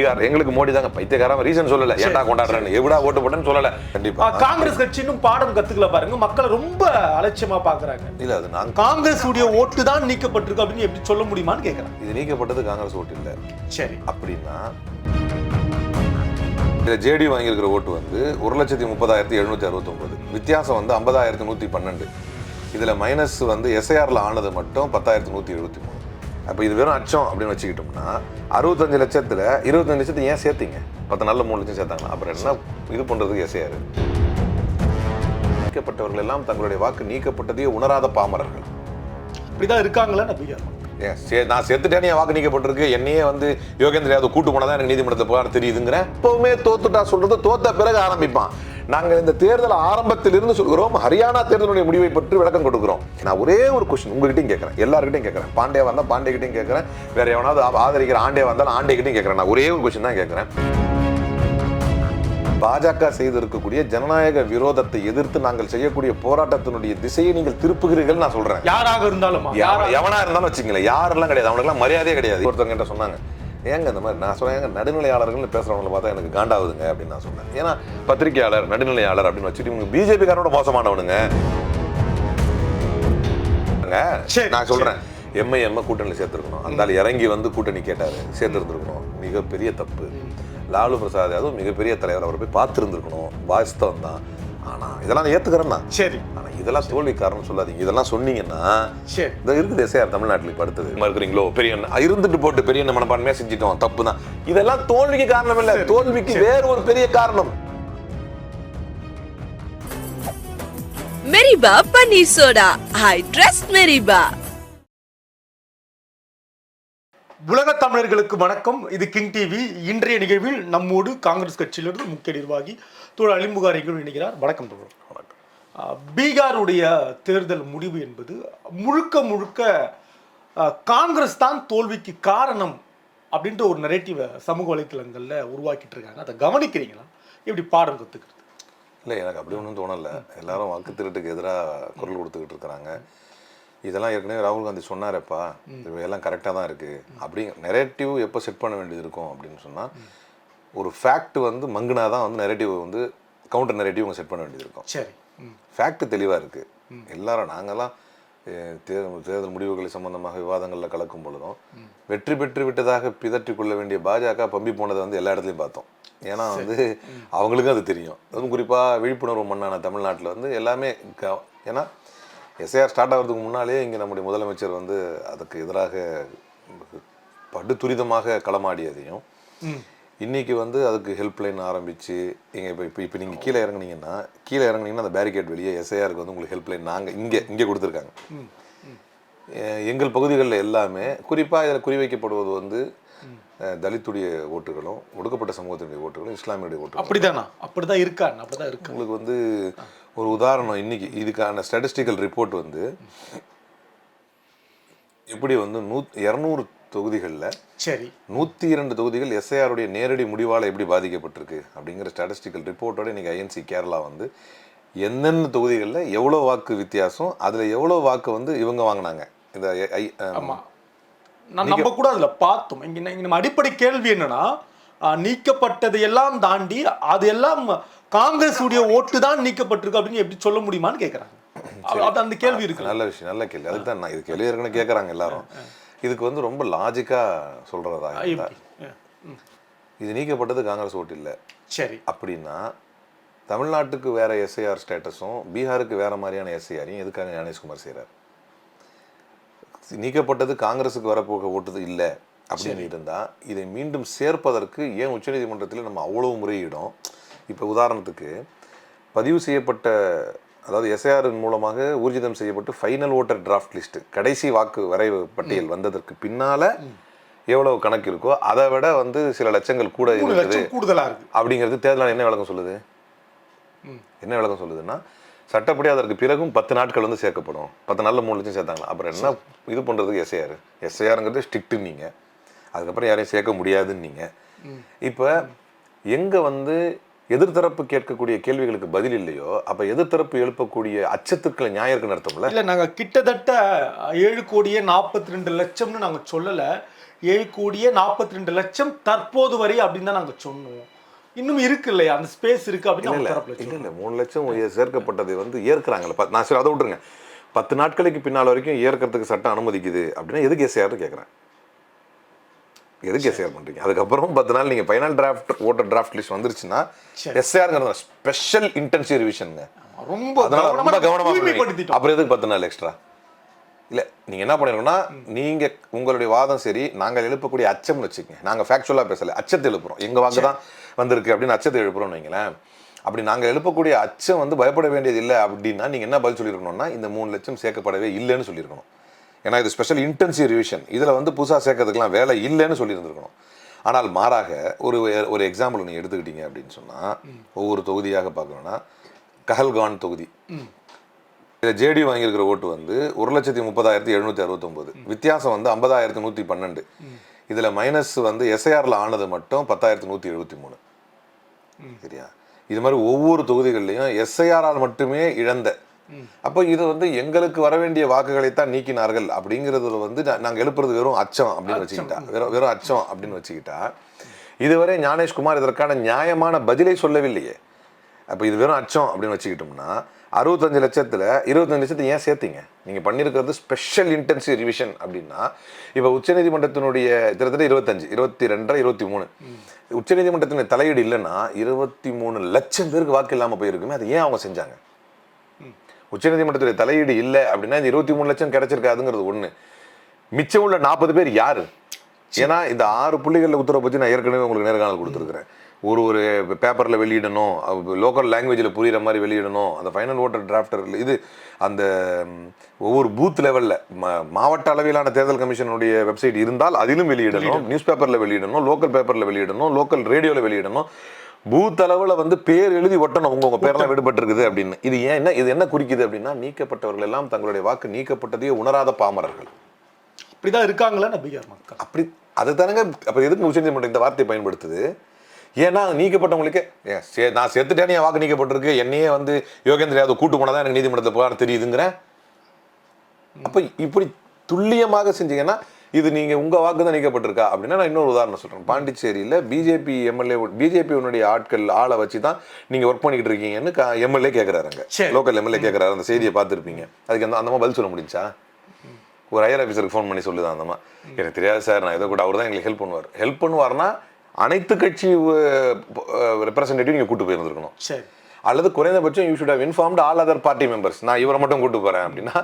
பீகார் எங்களுக்கு மோடி தாங்க பைத்தியக்காரன். ரீசன் சொல்லல. ஏன்டா கொண்டாடுறேன்னு. எவிடா ஓட்டு போட்டேன்னு சொல்லல. கண்டிப்பா. காங்கிரஸ் கட்சி இன்னும் பாடம் கத்துக்கல பாருங்க. மக்களை ரொம்ப அலட்சியமா பாக்குறாங்க. இல்ல அது நாங்க காங்கிரஸ் உடைய ஓட்டு தான் நீக்கப்பட்டிருக்கு அப்படின்னு எப்படி சொல்ல முடியுமான்னு கேக்குறேன். இது நீக்கப்பட்டது காங்கிரஸ் ஓட்டு இல்ல. சரி. அப்படின்னா இதுல ஜேடி வாங்கியிருக்கிற ஓட்டு வந்து ஒரு லட்சத்தி முப்பதாயிரத்தி எழுநூத்தி அறுபத்தொன்பது. வித்தியாசம் வந்து ஐம்பதாயிரத்தி நூத்தி பன்னெண்டு. இதுல மைனஸ் வந்து எஸ்ஐஆர்ல ஆனது மட்டும் பத்தாயிரத்தி நூத்தி எழுபத்தி மூணு. அப்போ இது வெறும் அச்சம் அப்படின்னு வச்சுக்கிட்டோம்னா அறுபத்தஞ்சு லட்சத்துல இருபத்தஞ்சு லட்சத்தை ஏன் சேர்த்தீங்க? பத்து நல்ல மூணு லட்சம் சேர்த்தாங்களா? அப்புறம் என்ன இது பண்றதுக்கு எஸ்ஐஆர் நீக்கப்பட்டவர்கள் எல்லாம் தங்களுடைய வாக்கு நீக்கப்பட்டதையே உணராத பாமரர்கள். இப்படிதான் இருக்காங்களா மக்கள். ஏன் சே- நான் செத்துட்டேன் என் வாக்கு நீக்கப்பட்டிருக்கு என்னையே வந்து யோகேந்திர யாதவ் கூட்டு போனதான் எனக்கு நீதிமன்றத்தில் புகார் தெரியுதுங்கிறேன் எப்பவுமே தோத்துட்டா சொல்றது தோத்த பிறகு ஆரம்பிப்பான். நாங்கள் இந்த தேர்தல் ஆரம்பத்தில் இருந்து சொல்கிறோம் ஹரியானா தேர்தலுடைய முடிவை பற்றி விளக்கம் கொடுக்கிறோம். நான் ஒரே ஒரு கொஸ்டின் உங்ககிட்டயும் கேட்கறேன் எல்லார்கிட்டையும் கேட்கறேன். பாண்டே வந்தா பாண்டே கிட்டையும் கேட்கறேன். வேற எவனாவது ஆதரிக்கிற ஆண்டே வந்தாலும் ஆண்டே கிட்டையும் கேட்கறேன். நான் ஒரே ஒரு கொஸ்டின் தான் கேட்கறேன். பாஜக செய்திருக்கக்கூடிய ஜனநாயக விரோதத்தை எதிர்த்து நாங்கள் செய்யக்கூடிய போராட்டத்தினுடைய திசையை நீங்கள் திருப்புகிறீர்கள் நான் சொல்றேன். யாராக இருந்தாலும் எவ- எவனா இருந்தாலும் வச்சுங்களேன் யாரெல்லாம் கிடையாது. அவனுக்குலாம் மரியாதையே கிடையாது. ஒருத்தவங்க சொன்னாங்க ஏங்க இந்த மாதிரி நான் சொன்னேன் ஏங்க நடுநிலையாளர்கள் பேசுறவங்களை பார்த்தா எனக்கு காண்டாவுதுங்க அப்படின்னு நான் சொன்னேன். ஏன்னா பத்திரிகையாளர் நடுநிலையாளர் அப்படின்னு வச்சுட்டு இவங்க பிஜேபி காரோட மோசமானவனுங்க நான் சொல்றேன். எம்ஐஎம் கூட்டணியில் சேர்த்துருக்கணும். அந்த இறங்கி வந்து கூட்டணி கேட்டாரு. சேர்த்துருந்துருக்கணும். மிகப்பெரிய தப்பு. லாலு பிரசாத் யாதவ் மிகப்பெரிய தலைவர். அவர் போய் பார்த்துருந்துருக்கணும். வாஸ்தவம் தான் ஆனா இதெல்லாம் நான் சரி. ஆனா இதெல்லாம் தோல்வி காரணம் சொல்லாதீங்க. இதெல்லாம் சொன்னீங்கன்னா சரி. இந்த இருக்குது எஸ்ஐஆர் தமிழ்நாட்டில் இப்ப அடுத்தது. இருக்கிறீங்களோ? பெரிய. இருந்துட்டு போட்டு பெரிய அண்ணன் மனப்பான்மையா செஞ்சிட்டோம். தப்பு தான் இதெல்லாம் தோல்விக்கு காரணம் இல்ல. தோல்விக்கு வேற ஒரு பெரிய காரணம். Meriba panneer soda. I trust Meriba. உலக தமிழர்களுக்கு வணக்கம். இது கிங் டிவி. இன்றைய நிகழ்வில் நம்மோடு காங்கிரஸ் கட்சியிலிருந்து முக்கிய நிர்வாகி தோழர் அலிமுகாரிகள் இணைகிறார். வணக்கம் தோழர். ஆஹ், பீகாருடைய தேர்தல் முடிவு என்பது முழுக்க முழுக்க காங்கிரஸ் தான் தோல்விக்கு காரணம் அப்படின்ற ஒரு நரேட்டிவை சமூக வலைத்தளங்கள்ல உருவாக்கிட்டு இருக்காங்க. அதை கவனிக்கிறீங்களா? எப்படி பாடம் கத்துக்கிறது? இல்ல எனக்கு அப்படி ஒன்றும் தோணல. எல்லாரும் வாக்கு திருட்டுக்கு எதிராக குரல் கொடுத்துக்கிட்டு இருக்கிறாங்க. இதெல்லாம் ஏற்கனவே ராகுல் காந்தி சொன்னாரப்பா. எல்லாம் கரெக்டாக தான் இருக்கு. அப்படி நெரேட்டிவ் எப்போ செட் பண்ண வேண்டியது இருக்கும் அப்படின்னு சொன்னா ஒரு ஃபேக்ட் வந்து மங்குனா தான் வந்து நெரேட்டிவ் வந்து கவுண்டர் நெரேட்டிவ் செட் பண்ண வேண்டியது இருக்கும். சரி. ஃபேக்ட் தெளிவாக இருக்குது எல்லாரும் நாங்கெல்லாம் அஹ், தேர்தல் தேர்தல் முடிவுகள் சம்பந்தமாக விவாதங்களில் கலக்கும் பொழுதும் வெற்றி பெற்று விட்டதாக பிதற்றி கொள்ள வேண்டிய பாஜக பம்பி போனதை வந்து எல்லா இடத்துலையும் பார்த்தோம். ஏன்னா வந்து அவங்களுக்கும் அது தெரியும். அதுவும் குறிப்பாக விழிப்புணர்வு மண்ணான தமிழ்நாட்டில் வந்து எல்லாமே க- ஏன்னா எஸ்ஐஆர் ஸ்டார்ட் ஆகிறதுக்கு முன்னாலே இங்கே நம்முடைய முதலமைச்சர் வந்து அதுக்கு எதிராக படு துரிதமாக களமாடியதையும் ம். இன்னைக்கு வந்து அதுக்கு ஹெல்ப்லைன் ஆரம்பிச்சு இங்க இப்போ இப்போ இப்போ நீங்கள் கீழே இறங்குனீங்கன்னா கீழே இறங்குனீங்கன்னா அந்த பேரிகேட் வெளியே எஸ்ஐஆருக்கு வந்து உங்களுக்கு ஹெல்ப்லைன் நாங்கள் இங்கே இங்கே கொடுத்துருக்காங்க. எங்கள் பகுதிகளில் எல்லாமே குறிப்பாக இதில் குறிவைக்கப்படுவது வந்து தலித்துடைய ஓட்டுகளும் ஒடுக்கப்பட்ட சமூகத்தினுடைய ஓட்டுகளும் இஸ்லாமியுடைய ஓட்டுகளும். அப்படிதானா? அப்படிதான் இருக்கான் அப்படிதான் இருக்கு உங்களுக்கு வந்து ஒரு உதாரணம் இன்னைக்கு இதுக்கான ஸ்டாட்டிஸ்டிக்கல் ரிப்போர்ட் வந்து எப்படி வந்து நூ இரநூறு தொகுதிகளில் சரி. நூற்றி இரண்டு தொகுதிகள் எஸ்ஐஆருடைய நேரடி முடிவால் எப்படி பாதிக்கப்பட்டிருக்கு அப்படிங்கிற ஸ்டாட்டிஸ்டிக்கல் ரிப்போர்ட்டோட இன்னைக்கு ஐஎன்சி கேரளா வந்து எந்தெந்த தொகுதிகளில் எவ்வளோ வாக்கு வித்தியாசம் அதில் எவ்வளோ வாக்கு வந்து இவங்க வாங்கினாங்க? இந்த ஐ- நம்ம கூட அதுல பார்த்தோம். இங்க நம்ம அடிப்படை கேள்வி என்னன்னா நீக்கப்பட்டது எல்லாம் தாண்டி அது எல்லாம் காங்கிரஸ் உடைய ஓட்டு தான் நீக்கப்பட்டிருக்கு அப்படின்னு எப்படி சொல்ல முடியுமான்னு அது- அது அந்த கேள்வி இருக்கு நல்ல விஷயம் நல்ல கேள்வி. அதுக்கு தான் நான் இது கேள்வி ஏற்கனவே கேட்குறாங்க எல்லாரும். இதுக்கு வந்து ரொம்ப லாஜிக்காக சொல்கிறதா. இது நீக்கப்பட்டது காங்கிரஸ் ஓட்டு இல்லை. சரி. அப்படின்னா தமிழ்நாட்டுக்கு வேற எஸ்ஐஆர் ஸ்டேட்டஸும் பீகாருக்கு வேற மாதிரியான எஸ்ஐஆரையும் எதுக்காக ஞானேஷ்குமார் செய்கிறார் நீக்கப்பட்டது காங்கிரஸுக்கு வரப்போக ஓட்டுது இல்லை அப்படின்னு இருந்தா இதை மீண்டும் சேர்ப்பதற்கு ஏன் உச்சநீதிமன்றத்தில் நம்ம அவ்வளவு முறையிடும்? இப்போ உதாரணத்துக்கு பதிவு செய்யப்பட்ட அதாவது எஸ்ஐஆர் மூலமாக ஊர்ஜிதம் செய்யப்பட்டு ஃபைனல் ஓட்டர் டிராஃப்ட் லிஸ்ட் கடைசி வாக்கு வரைவு பட்டியல் வந்ததற்கு பின்னால எவ்வளவு கணக்கு இருக்கோ அதை விட வந்து சில லட்சங்கள் கூட இருக்குது லட்சம் கூடுதலா இருக்கு. அப்படிங்கிறது தேர்தல் என்ன விளக்கம் சொல்லுது. என்ன விளக்கம் சொல்லுதுன்னா சட்டப்படி அதற்கு பிறகும் பத்து நாட்கள் வந்து சேர்க்கப்படும். பத்து நாளில் மூணு லட்சம் சேர்த்தாங்களா? அப்புறம் என்ன இது பண்ணுறதுக்கு எஸ்ஐஆர் எஸ்ஐஆருங்கிறது ஸ்ட்ரிக்ட்டு நீங்கள் அதுக்கப்புறம் யாரையும் சேர்க்க முடியாதுன்னு நீங்கள் இப்போ எங்கே வந்து எதிர்த்தரப்பு கேட்கக்கூடிய கேள்விகளுக்கு பதில் இல்லையோ அப்போ எதிர்த்தரப்பு எழுப்பக்கூடிய அச்சத்துக்களை நியாயம் இருக்குன்னு அர்த்தம்ல? இல்ல நாங்க கிட்டத்தட்ட ஏழு கோடியே நாற்பத்தி ரெண்டு லட்சம்னு நாங்க சொல்லல. ஏழு கோடியே நாற்பத்தி ரெண்டு லட்சம் தற்போது வரை அப்படின்னு தான் நாங்க சொன்னோம். இன்னும் இருக்கு இல்லையா? அந்த ஸ்பேஸ் இருக்கு அப்படின்னு இல்ல இல்ல. மூணு லட்சம் சேர்க்கப்பட்டதை வந்து ஏற்கிறாங்கல்ல. பத்- நான் சரி அதை விட்டுருங்க. பத்து நாட்களுக்கு பின்னால் வரைக்கும் ஏற்கிறதுக்கு சட்டம் அனுமதிக்குது அப்படின்னா எதுக்கு எஸ்ஏஆர்னு கேட்குறேன் எதுக்கு எஸ்ஏஆர் பண்றீங்க? அதுக்கப்புறம் பத்து நாள் நீங்க final draft voter draft list வந்துருச்சுன்னா சரி. எஸ்ஏஆருங்கிறது ஸ்பெஷல் இன்டென்சிவ் ரிவிஷனுங்க ரொம்ப அதனால ரொம்ப கவனமா கவனமா பண்ணுவீங்க. தூய்மைப்படுத்திட்டோம் அப்புறம் எதுக்கு பத்து நாள் எக்ஸ்ட்ரா இல்ல நீங்க என்ன பண்ணிருக்கோம்னா நீங்க உங்களுடைய வாதம் சரி நாங்கள் எழுப்பக்கூடிய அச்சம்னு வச்சுக்கோங்க. நாங்க ஃபேக்சுவலா பேசல அச்சத்தை எழுப்புறோம். எங்க வாக்கு தான் வந்திருக்கு அப்படின்னு அச்சத்தை எழுப்புறோம்னு வைங்களேன். அப்படி நாங்க எழுப்பக்கூடிய அச்சம் வந்து பயப்பட வேண்டியது இல்லை அப்படின்னா நீங்க என்ன பதில் சொல்லியிருக்கணும்னா இந்த மூணு லட்சம் சேர்க்கப்படவே இல்லைன்னு சொல்லியிருக்கணும். ஏன்னா இது ஸ்பெஷல் இன்டென்சிவ் ரிவிஷன் இதில் வந்து புதுசாக சேர்க்கறதுக்கெல்லாம் வேலை இல்லைன்னு சொல்லியிருந்திருக்கணும். ஆனால் மாறாக ஒரு ஒரு எக்ஸாம்பிள் நீங்கள் எடுத்துக்கிட்டீங்க அப்படின்னு சொன்னால் ஒவ்வொரு தொகுதியாக பார்க்கணும்னா கஹல்கான் தொகுதி. இதில் ஜேடி வாங்கியிருக்கிற ஓட்டு வந்து ஒரு லட்சத்தி முப்பதாயிரத்தி எழுநூற்றி அறுபத்தொம்போது. வித்தியாசம் வந்து ஐம்பதாயிரத்தி நூற்றி பன்னெண்டு. இதில் மைனஸ் வந்து எஸ்ஐஆரில் ஆனது மட்டும் பத்தாயிரத்தி நூற்றி எழுபத்தி மூணு. சரியா? இது மாதிரி ஒவ்வொரு தொகுதிகள்லையும் எஸ்ஐஆரால் மட்டுமே இழந்த அப்போ இது வந்து எங்களுக்கு வர வேண்டிய வாக்குகளைத்தான் நீக்கினார்கள் அப்படிங்கிறதுல வந்து நா- நாங்க எழுப்புறது வெறும் அச்சம் அப்படின்னு வச்சுக்கிட்டா. வெறும் வெறும் அச்சம் அப்படின்னு வச்சுக்கிட்டா. இதுவரை ஞானேஷ்குமார் இதற்கான நியாயமான பதிலை சொல்லவில்லையே. அப்போ இது வெறும் அச்சம் அப்படின்னு வச்சுக்கிட்டோம்னா அறுபத்தஞ்சு லட்சத்துல இருபத்தஞ்சு லட்சத்தை ஏன் சேர்த்தீங்க? நீங்க பண்ணியிருக்கிறது ஸ்பெஷல் இன்டென்சிவ் ரிவிஷன் அப்படின்னா இப்போ உச்சநீதிமன்றத்தினுடைய கிட்டத்தட்ட இருபத்தஞ்சு இருபத்தி ரெண்டரை இருபத்தி மூணு உச்சநீதிமன்றத்தினுடைய தலையீடு இல்லைன்னா இருபத்தி மூணு லட்சம் பேருக்கு வாக்கு இல்லாம போயிருக்குமே அதை ஏன் அவங்க செஞ்சாங்க? உச்சநீதிமன்றத்துடைய தலையீடு இல்லை அப்படின்னா இந்த இருபத்தி மூணு லட்சம் கிடைச்சிருக்காதுங்கிறது ஒண்ணு. மிச்சம் உள்ள நாற்பது பேர் யாரு? ஏன்னா இந்த ஆறு புள்ளிகளில் உத்தரவை பற்றி நான் ஏற்கனவே உங்களுக்கு நேர்காணல் கொடுத்துருக்குறேன். ஒரு ஒரு பேப்பரில் வெளியிடணும் லோக்கல் லாங்குவேஜில் புரியுற மாதிரி வெளியிடணும் அந்த ஃபைனல் ஓட்டர் டிராஃப்டர் இது அந்த ஒவ்வொரு பூத் லெவலில் மாவட்ட அளவிலான தேர்தல் கமிஷனுடைய வெப்சைட் இருந்தால் அதிலும் வெளியிடணும் நியூஸ் பேப்பரில் வெளியிடணும் லோக்கல் பேப்பரில் வெளியிடணும் லோக்கல் ரேடியோவில் வெளியிடணும். பூத் அளவில் வந்து பேர் எழுதி ஒட்டணும். உங்க உங்க பேரெல்லாம் விடுபட்டிருக்குது அப்படின்னு. இது ஏன் என்ன இது என்ன குறிக்குது அப்படின்னா நீக்கப்பட்டவர்கள் எல்லாம் தங்களுடைய வாக்கு நீக்கப்பட்டதையே உணராத பாமரர்கள். அப்படிதான் இருக்காங்களா பீகார் மக்கள்? அப்படி அது தானங்க. அப்ப எதுக்கு உச்சநீதிமன்றம் இந்த வார்த்தையை பயன்படுத்துது. ஏன்னா நீக்கப்பட்டவங்களுக்கே நான் செத்துட்டேன்னு என் வாக்கு நீக்கப்பட்டிருக்கு. என்னையே வந்து யோகேந்திர யாதவ் கூட்டு போனதான் எனக்கு நீதிமன்றத்தில் புகார் தெரியுதுங்கிற? அப்ப இப்படி துல்லியமாக செஞ்சீங்கன்னா இது நீங்க உங்க வாக்கு தான் நீக்கப்பட்டிருக்கா? அப்படின்னா நான் இன்னொரு உதாரணம் சொல்றேன். பாண்டிச்சேரியில பிஜேபி எம்எல்ஏ பிஜேபி உன்னுடைய ஆட்கள் ஆளை வச்சு தான் நீங்க ஒர்க் பண்ணிக்கிட்டு இருக்கீங்கன்னு எம்எல்ஏ கேட்கறாருங்க. லோக்கல் எம்எல்ஏ கேட்கறாரு அந்த செய்தியை பார்த்துருப்பீங்க. அதுக்கு அந்த அந்த மாதிரி பதில் சொல்ல முடிஞ்சா? ஒரு ஹையர் ஆஃபீஸருக்கு ஃபோன் பண்ணி சொல்லுதான் அந்தம்மா எனக்கு தெரியாது சார் நான் ஏதோ கூட அவர் தான் எங்களுக்கு ஹெல்ப் பண்ணுவார். ஹெல்ப் பண்ணுவார்னா அனைத்து கட்சி ரெப்ரசன்டேட்டிவ் நீங்கள் கூட்டு போயிருந்துருக்கணும். சரி. அல்லது குறைந்தபட்சம் you should have informed all other party members நான் இவரை மட்டும் கூட்டு போகிறேன் அப்படின்னா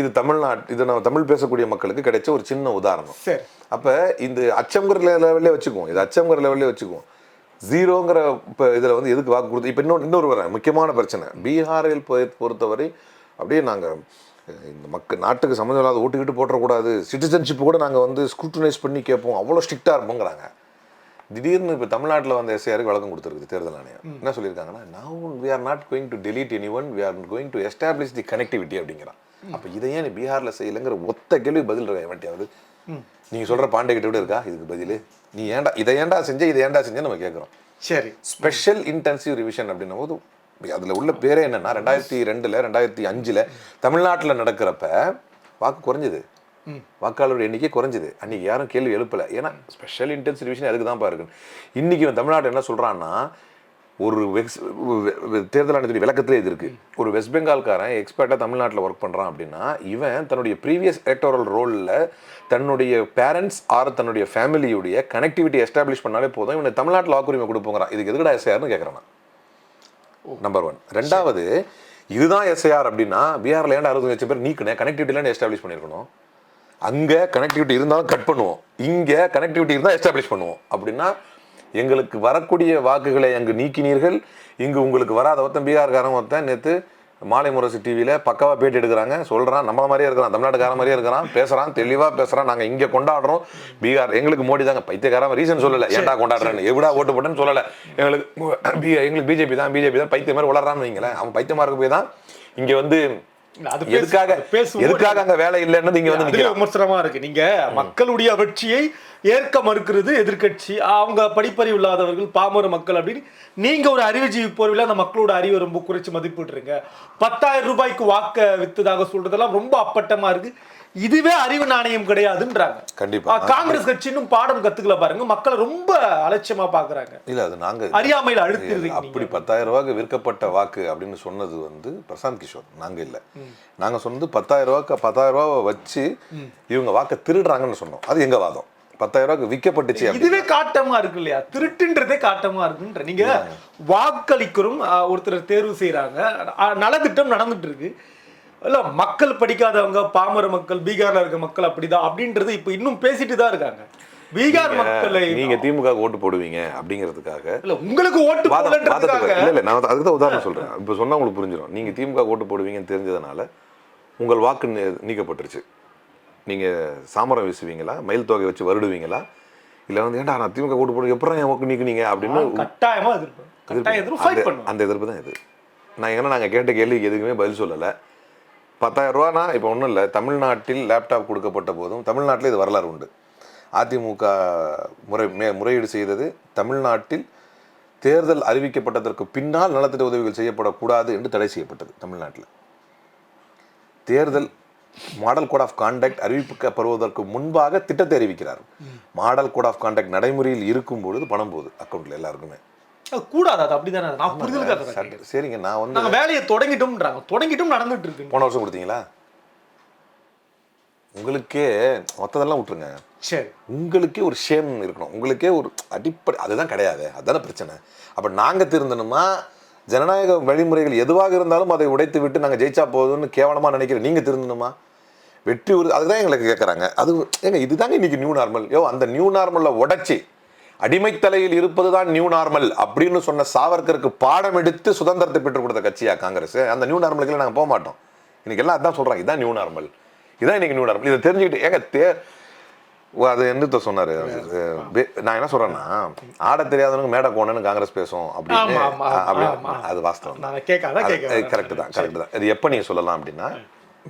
இது தமிழ்நாட்டு இது நம்ம தமிழ் பேசக்கூடிய மக்களுக்கு கிடைச்ச ஒரு சின்ன உதாரணம். சரி. அப்போ இந்த அச்சம்ங்கிற லெவல்லே வச்சுக்குவோம். இது அச்சம்ங்கிற லெவல்லே வச்சுக்குவோம். ஜீரோங்கிற இப்போ இதில் வந்து எதுக்கு வாக்கு கொடுத்து இப்போ இன்னொரு இன்னொரு வரேன் முக்கியமான பிரச்சனை. பீகாரில் பொறுத்தவரை அப்படியே நாங்கள் இந்த மக்கள் நாட்டுக்கு சம்மந்தம் இல்லாத ஓட்டுக்கிட்டு போட்டுறக்கூடாது. சிட்டிசன்ஷிப் கூட நாங்கள் வந்து ஸ்க்ரூட்டனைஸ் பண்ணி கேட்போம். அவ்வளோ ஸ்ட்ரிக்டாக இருப்போங்கிறாங்க. திடீர்னு இப்போ தமிழ்நாட்டில் வந்து எஸ்ஐஆருக்கு வழக்கம் கொடுத்துருக்கு தேர்தல் ஆணையம். என்ன சொல்லியிருக்காங்கன்னா now we are not going to delete anyone. We are going to establish the connectivity அப்படிங்கிறான். அப்போ இதை ஏன் நீ பீகாரில் செய்யலைங்கிற ஒத்த கேள்வி பதில் இருக்கா எவன்ட்டியாவது நீங்கள் சொல்கிற பாண்டே கிட்ட விட இருக்கா இதுக்கு பதில்? நீ ஏன்டா இதை ஏன்டா செஞ்ச இதை ஏன்டா செஞ்சேன்னு நம்ம கேட்குறோம் சரி. ஸ்பெஷல் இன்டென்சிவ் ரிவிஷன் அப்படின்னும் போது அதில் உள்ள பேரே என்னன்னா ரெண்டாயிரத்தி ரெண்டில் ரெண்டாயிரத்தி அஞ்சில் தமிழ்நாட்டில் நடக்கிறப்ப வாக்கு குறைஞ்சது. வாக்காளருடைய எண்ணிக்கை குறைஞ்சது. அன்னைக்கு யாரும் கேள்வி எழுப்பல. ஏன்னா ஸ்பெஷல் இன்டென்சிவ் ரிவிஷன் அதுக்கு தான் பாருங்க. இன்னைக்கு தமிழ்நாடு என்ன சொல்றான்னா ஒரு வெக்ஸ் தேர்தல் ஆணையத்துடைய விளக்கத்திலே இது இருக்கு. ஒரு வெஸ்ட் பெங்கால்காரன் எக்ஸ்பர்ட்டாக தமிழ்நாட்டில் ஒர்க் பண்ணுறான் அப்படின்னா இவன் தன்னுடைய ப்ரீவியஸ் எலக்டோரல் ரோலில் தன்னுடைய பேரண்ட்ஸ் ஆர் தன்னுடைய ஃபேமிலியுடைய கனெக்டிவிட்டி எஸ்டாப்ளிஷ் பண்ணாலே போதும். இவனுக்கு தமிழ்நாட்டில் வாக்குரிமை கொடுப்போங்கிறான் இதுக்கு எதுக்கடா எஸ்ஐஆர்னு கேட்குறான் நம்பர் ஒன் ரெண்டாவது இதுதான் எஸ்ஐஆர் அப்படின்னா பீகாரில் ஏன்டா அறுபது லட்சம் பேர் நீக்கினேன் கனெக்டிவிட்டிலாம் எஸ்டாப்ளிஷ் பண்ணியிருக்கணும். அங்கே கனெக்டிவிட்டி இருந்தாலும் கட் பண்ணுவோம். இங்கே கனெக்டிவிட்டி இருந்தால் எஸ்டாப்ளிஷ் பண்ணுவோம். அப்படின்னா எங்களுக்கு வரக்கூடிய வாக்குகளை அங்கு நீக்கினீர்கள். இங்கு உங்களுக்கு வராத ஒருத்தன் பீகார்காரன் ஒருத்தன் நேற்று மாலை முரசு டிவியில் பக்காவாக பேட்டி எடுக்கிறாங்க. சொல்கிறான் நம்மள மாதிரியே இருக்கிறான் தமிழ்நாட்டுக்காரன் மாதிரியே இருக்கிறான் பேசுகிறான் தெளிவாக பேசுகிறான் நாங்கள் இங்கே கொண்டாடுறோம். பீகார் எங்களுக்கு மோடி தாங்க. பைத்தியக்காரன் ரீசன் சொல்லலை. ஏன்டா கொண்டாடுறேன்னு. எவிடா ஓட்டு போட்டேன்னு சொல்லலை. எங்களுக்கு பி- எங்களுக்கு பிஜேபி தான் பிஜேபி தான். பைத்திய மாதிரி வளர்றான்னு வைங்களேன். அவன் பைத்தியமாக இருக்க போய் தான் இங்கே வந்து எதுக்காக. எதுக்காக அங்க வேலை இல்லைன்னு இங்க வந்து விமர்சனமா இருக்கு. நீங்க மக்களுடைய வெற்றியை ஏற்க மறுக்கிறது எதிர்க்கட்சி. அவங்க படிப்பறிவு இல்லாதவர்கள் பாமர மக்கள் அப்படின்னு நீங்க ஒரு அறிவுஜீவி போர்வில் அந்த மக்களோட அறிவை ரொம்ப குறைச்சு மதிப்பிடுறீங்க. பத்தாயிரம் ரூபாய்க்கு வாக்க வித்ததாக சொல்றதெல்லாம் ரொம்ப அப்பட்டமா இருக்கு. இதுவே அறிவு நாணயம் கிடையாதுன்றாங்க. கண்டிப்பா. காங்கிரஸ் கட்சி இன்னும் பாடம் கத்துக்கல பாருங்க. மக்களை ரொம்ப அலட்சியமா பாக்குறாங்க. இல்ல அது நாங்க அறியாமையில அழுத்திடுறீங்க அப்படி பத்தாயிரம் ரூபாய்க்கு விற்கப்பட்ட வாக்கு அப்படின்னு சொன்னது வந்து பிரசாந்த் கிஷோர். நாங்க இல்ல. நாங்க சொன்னது பத்தாயிரம் ரூபாய்க்கு பத்தாயிரம் ரூபாவை வச்சு இவங்க வாக்கை திருடுறாங்கன்னு சொன்னோம். அது எங்க வாதம்? பத்தாயிரம் விற்கப்பட்டுச்சு இதுவே காட்டமா இருக்கு இல்லையா? திருட்டுன்றதே காட்டமா இருக்குன்ற. நீங்க வாக்களிக்கிறோம் ஒருத்தர் தேர்வு செய்யறாங்க நலத்திட்டம் நடந்துட்டு இருக்கு. இல்ல மக்கள் படிக்காதவங்க பாமர மக்கள் பீகார்ல இருக்க மக்கள் அப்படிதான் அப்படின்றது இப்ப இன்னும் பேசிட்டு தான் இருக்காங்க. பீகார் மக்களை நீங்க திமுக ஓட்டு போடுவீங்க அப்படிங்கிறதுக்காக. இல்ல உங்களுக்கு ஓட்டு இல்ல இல்ல நான் அதுக்கு தான் உதாரணம் சொல்றேன். இப்போ சொன்னா உங்களுக்கு புரிஞ்சிடும் நீங்க திமுக ஓட்டு போடுவீங்கன்னு தெரிஞ்சதுனால உங்கள் வாக்கு நீக்கப்பட்டுருச்சு. நீங்க சாமரம் வீசுவீங்களா? மயில் தொகை வச்சு வருடுவீங்களா? இல்ல வந்து ஏன்டா நான் திமுக ஓட்டு போடு எப்பறம் என் நீக்குனீங்க? அப்படின்னு கட்டாயமா எதிர்ப்பு அந்த எதிர்ப்பு தான் இது. நான் ஏன்னா நாங்கள் கேட்ட கேள்விக்கு எதுக்குமே பதில் சொல்லலை. பத்தாயிரம் ரூபானா இப்போ ஒன்றும் இல்லை. தமிழ்நாட்டில் லேப்டாப் கொடுக்கப்பட்ட போதும் தமிழ்நாட்டில் இது வரலாறு உண்டு. அதிமுக முறை மே முறையீடு செய்தது தமிழ்நாட்டில் தேர்தல் அறிவிக்கப்பட்டதற்கு பின்னால் நலத்திட்ட உதவிகள் செய்யப்படக்கூடாது என்று தடை செய்யப்பட்டது தமிழ்நாட்டில். தேர்தல் மாடல் கோட் ஆஃப் கான்டக்ட் அறிவிக்கப்படுவதற்கு முன்பாக திட்டத்தை அறிவிக்கிறார். மாடல் கோட் ஆஃப் கான்டக்ட் நடைமுறையில் இருக்கும் பொழுது பணம் போகுது அக்கௌண்ட்ல எல்லாருக்குமே. கூடாது அது அப்படிதானே நான் புரிதலுக்காக சரிங்க நான் வந்து நாங்க வேலையை தொடங்கிட்டோம்ன்றாங்க. தொடங்கிட்டும் நடந்துட்டு இருக்கு. போன வருஷம் கொடுத்தீங்களா? உங்களுக்கே மொத்ததெல்லாம் விட்டுருங்க. சரி. உங்களுக்கே ஒரு ஷேம் இருக்கணும். உங்களுக்கே ஒரு அடிப்படை அதுதான் கிடையாது அதுதானே பிரச்சனை. அப்போ நாங்கள் திருந்தணுமா? ஜனநாயக வழிமுறைகள் எதுவாக இருந்தாலும் அதை உடைத்து விட்டு நாங்கள் ஜெயிச்சா போதும்னு கேவலமாக நினைக்கிற நீங்கள் திருந்தணுமா? வெற்றி ஒரு அதுதான் எங்களுக்கு கேட்குறாங்க அது ஏங்க இதுதாங்க இன்னைக்கு நியூ நார்மல் யோ அந்த நியூ நார்மலில் உடைச்சி அடிமைத்தலையில் இருப்பது தான் நியூ நார்மல் அப்படின்னு சொன்ன சாவர்கருக்கு பாடம் எடுத்து சுதந்திரத்தை பெற்றுக் கொடுத்த கட்சியா காங்கிரஸ்? அந்த நியூ நார்மலுக்கு நாங்கள் போக மாட்டோம். இன்னைக்கு எல்லாம் அதான் சொல்றாங்க இதான் நியூ நார்மல் இதான் இன்னைக்கு நியூ நார்மல் இதை தெரிஞ்சுக்கிட்டு ஏங்க தே அது என்னத்த சொன்னாரு? நான் என்ன சொல்றேன்னா ஆட தெரியாதவனுக்கு மேடை கோணன்னு காங்கிரஸ் பேசும் அப்படின்னு. அது வாஸ்தவம். கரெக்ட் தான் கரெக்ட் தான். இது எப்போ நீங்க சொல்லலாம் அப்படின்னா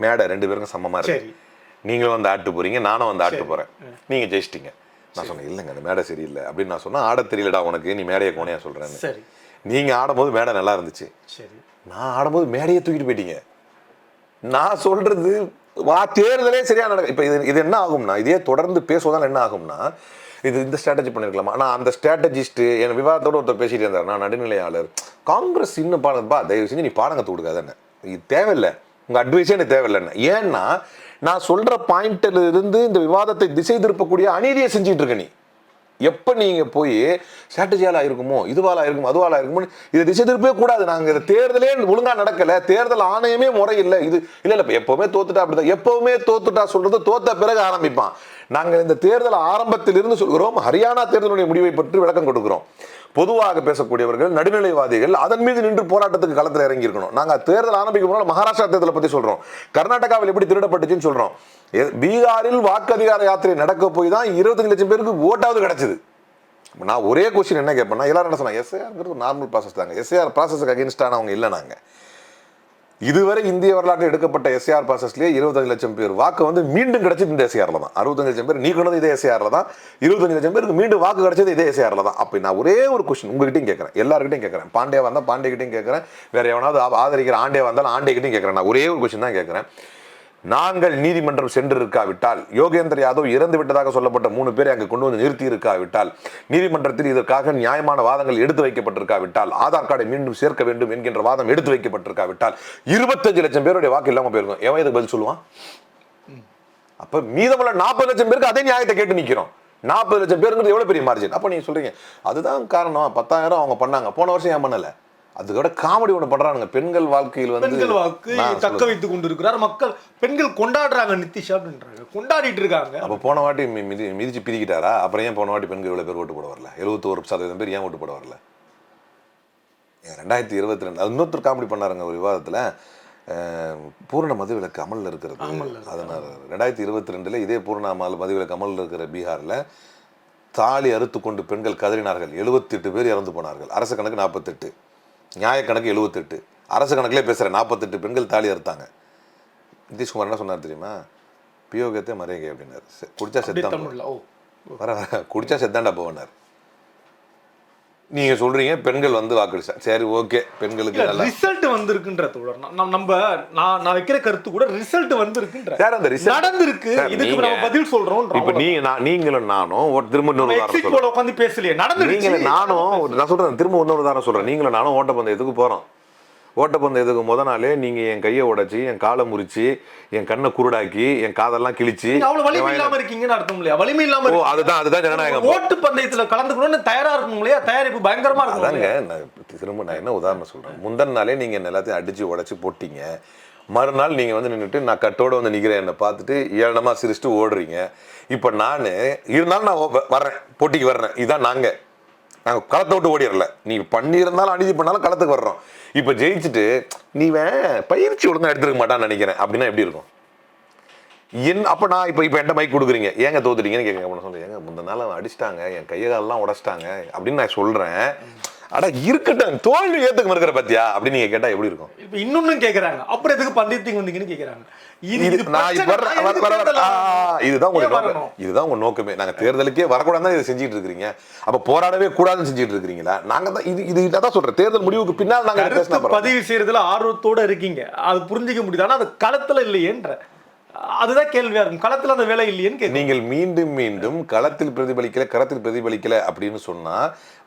மேடை ரெண்டு பேருக்கும் சமமா சரி. இருக்கு நீங்களும் வந்து ஆட்டு போறீங்க நானும் வந்து ஆட்டு போறேன். நீங்க ஜெயிச்சிட்டீங்க. நான் சொன்னேன் இல்லைங்க அந்த மேடை சரியில்லை. அப்படின்னு நான் சொன்னா ஆட தெரியலடா உனக்கு நீ மேடையை கோணையா சொல்றேன்னு. சரி. நீங்க ஆடும்போது மேடை நல்லா இருந்துச்சு. நான் ஆடும்போது மேடையை தூக்கிட்டு போயிட்டீங்க. நான் சொல்றது வா தேர்தலே சரியா நடக்கும் இப்போ இது இது என்ன ஆகும்னா இதே தொடர்ந்து பேசுவதால் என்ன ஆகும்னா இது இந்த ஸ்ட்ராட்டஜி பண்ணிருக்கலாமா? நான் அந்த ஸ்ட்ராட்டஜிஸ்ட் என் விவாதத்தோட ஒருத்தர் பேசிட்டு இருந்தார். நான் நடுநிலையாளர். காங்கிரஸ் இன்னும் பாடப்பா தயவு செஞ்சு நீ பாடம் கற்று கொடுக்காதன்னு. இது தேவையில்லை. உங்கள் அட்வைஸே எனக்கு தேவையில்லைன்னு. ஏன்னா நான் சொல்கிற பாயிண்ட்ல இருந்து இந்த விவாதத்தை திசை திருப்பக்கூடிய அநீதியை செஞ்சுட்டு இருக்க நீ. எப்போ நீங்கள் போய் ஸ்ட்ராட்டஜியால் ஆயிருக்குமோ இதுவால் ஆயிருக்குமோ அதுவால் ஆயிருக்குமோ இதை திசை திருப்பவே கூடாது. நாங்கள் இதை தேர்தலே ஒழுங்காக நடக்கலை. தேர்தல் ஆணையமே முறை இல்லை இது இல்லை இல்லை இப்போ எப்போவுமே தோத்துட்டா அப்படிதான் எப்போவுமே தோத்துட்டா சொல்கிறது தோத்த பிறகு ஆரம்பிப்பான். நாங்கள் இந்த தேர்தல் ஆரம்பத்திலிருந்து சொல்கிறோம் ஹரியானா தேர்தலுடைய முடிவை பற்றி விளக்கம் கொடுக்கிறோம். பொதுவாக பேசக்கூடியவர்கள் நடுநிலைவாதிகள் அதன் மீது நின்று போராட்டத்துக்கு களத்தில் இறங்கி இருக்கணும் நாங்கள் தேர்தல் ஆரம்பிக்கும் போது மகாராஷ்டிரா தேர்தலை பற்றி சொல்கிறோம் கர்நாடகாவில் எப்படி திருடப்பட்டுச்சுன்னு சொல்கிறோம் பீகாரில் வாக்கு அதிகார யாத்திரை நடக்க போய் தான் இருபத்தஞ்சு லட்சம் பேருக்கு ஓட்டாவது கிடச்சிது. நான் ஒரே கொஸ்டின் என்ன கேட்பேன்னா எல்லாரும் என்ன சொன்னாங்க எஸ்ஏஆர்ங்கிறது நார்மல் ப்ராசஸ் தாங்க. எஸ்ஏஆர் ப்ராசஸுக்கு அகேன்ஸ்டான அவங்க இல்லை நாங்கள் இதுவரை இந்திய வரலாற்றில் எடுக்கப்பட்ட எஸ்ஆர் ப்ராசஸ்லேயே இருபத்தஞ்சு லட்சம் பேர் வாக்கு வந்து மீண்டும் கிடைச்சது இந்த எஸ்ஆரில் தான். அறுபத்தஞ்சு லட்சம் பேர் நீக்கணும் இதே எஸ்ஆரில் தான். இருபத்தஞ்சு லட்சம் பேருக்கு மீண்டும் வாக்கு கிடைச்சது இதே எஸ்ஆரில் தான். அப்போ நான் ஒரே ஒரு கொஸ்டின் உங்ககிட்டையும் கேட்குறேன். எல்லாருக்கிட்டையும் கேட்குறேன். பாண்டியா வந்தால் பாண்டியகிட்டையும் கேட்குறேன். வேற எவனாவது ஆதரிக்கிற ஆண்டே வந்தாலும் ஆண்டேகிட்டையும் கேட்குறேன். நான் ஒரே ஒரு கொஸ்டின் தான் கேட்குறேன். நாங்கள் நீதிமன்றம் சென்று இருக்காவிட்டால் யோகேந்திர யாதவ் இறந்து விட்டதாக சொல்லப்பட்ட மூணு பேரை அங்கு கொண்டு வந்து நிறுத்தி இருக்காவிட்டால் நீதிமன்றத்தில் இதற்காக நியாயமான வாதங்கள் எடுத்து வைக்கப்பட்டிருக்காவிட்டால் ஆதார் கார்டை மீண்டும் சேர்க்க வேண்டும் என்கின்ற வாதம் எடுத்து வைக்கப்பட்டிருக்காவிட்டால் இருபத்தஞ்சு லட்சம் பேருடைய வாக்கு இல்லாமல் போயிருக்கும். எவன் இதுக்கு பதில் சொல்லுவான்? அப்ப மீதமுள்ள நாற்பது லட்சம் பேருக்கு அதே நியாயத்தை கேட்டு நிற்கிறோம் நாற்பது லட்சம் பேருங்கிறது எவ்வளவு பெரிய மார்ஜின் அப்ப நீங்க சொல்றீங்க அதுதான் காரணம். பத்தாயிரம் அவங்க பண்ணாங்க. போன வருஷம் ஏன் பண்ணலை? அதோட காமெடி ஒண்ணு பண்றானுங்க. பெண்கள் வாழ்க்கையில் வந்து பெண்கள் வாக்கு நான் தக்க வைத்துக் கொண்டிருக்கிறார். மக்கள் பெண்கள் கொண்டாடுறாங்க நிதிஷ் அப்படின்றாங்க. கொண்டாடிட்டு இருக்காங்க. அப்போ போன வாட்டி மிதி மிதிச்சு பிரிக்கிட்டாரா? அப்புறம் ஏன் போன வாட்டி பெண்கள் இவ்வளோ பேர் ஓட்டு போட வரல? எழுபத்தோரு சதவீதம் பேர் ஏன் ஓட்டு போட வரல? ரெண்டாயிரத்தி இருபத்தி ரெண்டு அது இன்னொருத்தர் காமெடி பண்ணாருங்க ஒரு விவாதத்தில். பூரண மதுவிலக்கு அமலில் இருக்கிறது. அதனால ரெண்டாயிரத்தி இருபத்தி ரெண்டில் இதே பூரண அமல் மதுவிலக்கு அமலில் இருக்கிற பீகாரில் தாலி அறுத்து கொண்டு பெண்கள் கதறினார்கள். எழுபத்தெட்டு பேர் இறந்து போனார்கள். அரசு கணக்கு நாற்பத்தெட்டு நியாய கணக்கு எழுபத்தெட்டு அரசு கணக்கிலே பேசுகிறேன் நாற்பத்தெட்டு பெண்கள் தாலி அறுத்தாங்க. நிதிஷ்குமார் என்ன சொன்னார் தெரியுமா? பியோகத்தை மறையகை அப்படின்னாரு. குடிச்சா ஓ வர வர குடிச்சா செத்தாண்டா போவனார் நீங்க சொல்றீங்க பெண்கள் வந்து வாக்களிச்சா. சரி ஓகே. பெண்களுக்கு நல்லா ரிசல்ட் வந்திருக்குன்ற தோழர். நம்ம நம்ம நான் நான் வைக்கிற கருத்து கூட ரிசல்ட் வந்திருக்குன்ற. சார் அந்த ரிசல்ட் நடந்திருக்கு. இதுக்கு நம்ம பதில் சொல்றோம் இப்ப நீங்க நான் நீங்களும் நானும் ஒரு திரும்ப இன்னொரு உதாரணம் உட்காந்து பேசலையே. நடந்துருச்சு நீங்களும் நானும் நான் சொல்றேன் திரும்ப இன்னொரு உதாரணம் சொல்றேன். நீங்களும் நானும் ஓட்டப்பந்தயத்துக்கு போறோம். ஓட்டப்பந்தயத்துக்கு முத நாளே நீங்க என் கையை உடைச்சி என் காலை முறிச்சு என் கண்ணை குருடாக்கி என் காதெல்லாம் கிழிச்சு நீங்க அவ்வளவு வலிமை என் இல்லாம இருக்கீங்கன்னு அர்த்தம் இல்லையா? வலிமை இல்லாம ஓ இருக்கு. அதுதான் அதுதான் ஜனநாயகம். ஓட்டு பந்தயத்துல கலந்துக்கணும்னு தயாரா இருக்கணும் இல்லையா? தயாரிப்பு பயங்கரமா இருக்கும் அதாங்க நான் திரும்ப நான் என்ன உதாரணம் சொல்றேன்? முந்தன நாளே நீங்க என்ன எல்லாத்தையும் அடிச்சு உடைச்சு போட்டீங்க. மறுநாள் நீங்க வந்து நின்றுட்டு நான் கட்டோட வந்து நிக்கிறேன் என்னை பார்த்துட்டு ஏழனமா சிரிச்சுட்டு ஓடுறீங்க. இப்போ நான் இருந்தாலும் நான் வர்றேன் போட்டிக்கு வர்றேன். இதுதான் நாங்க. நாங்கள் களத்தை விட்டு ஓடிடல நீ பண்ணியிருந்தாலும் அநீதி பண்ணாலும் களத்துக்கு வர்றோம். இப்போ ஜெயிச்சுட்டு நீ வே- பயிற்சி ஒழுங்கா எடுத்துருக்க மாட்டான்னு நினைக்கிறேன். அப்படின்னா எப்படி இருக்கும்? என் அப்போ நான் இப்போ இப்போ என்கிட்ட மைக் கொடுக்குறீங்க. ஏங்க தோத்துட்டீங்கன்னு கேட்க அப்படின்னு ஏங்க முந்த நாள் அவன் அடிச்சிட்டாங்க. என் கையை காலெல்லாம் உடைச்சிட்டாங்க. அப்படின்னு நான் சொல்கிறேன் அட இருக்கட்டும். தோல்வி ஏத்துக்கு இருக்கிற பத்தியா? அப்படின்னு நீங்க கேட்டா எப்படி இருக்கும்? இப்ப இன்னொன்னு கேக்குறாங்க. அப்புறம் எதுக்கு பந்தயத்துக்கு வந்தீங்கன்னு கேக்குறாங்க. இது இதுதான் உங்க நோக்கம்? இதுதான் உங்க நோக்கமே. நாங்க தேர்தலுக்கே வரக்கூடாது இதை செஞ்சுட்டு இருக்கிறீங்க அப்ப போராடவே கூடாதுன்னு செஞ்சுட்டு இருக்கிறீங்களா நாங்க தான் இது இது இதான் சொல்றேன். தேர்தல் முடிவுக்கு பின்னால் நாங்க. பதிவு செய்யறதுல ஆர்வத்தோட இருக்கீங்க. அது புரிஞ்சுக்க முடியுது. ஆனா அது களத்துல இல்லையேன்ற. அதுதான் கேள்வியா இருக்கும். களத்துல அந்த வேலை இல்லையேன்னு நீங்கள் மீண்டும் மீண்டும் களத்தில் பிரதிபலிக்கல கரத்தில் பிரதிபலிக்கல அப்படின்னு சொன்னா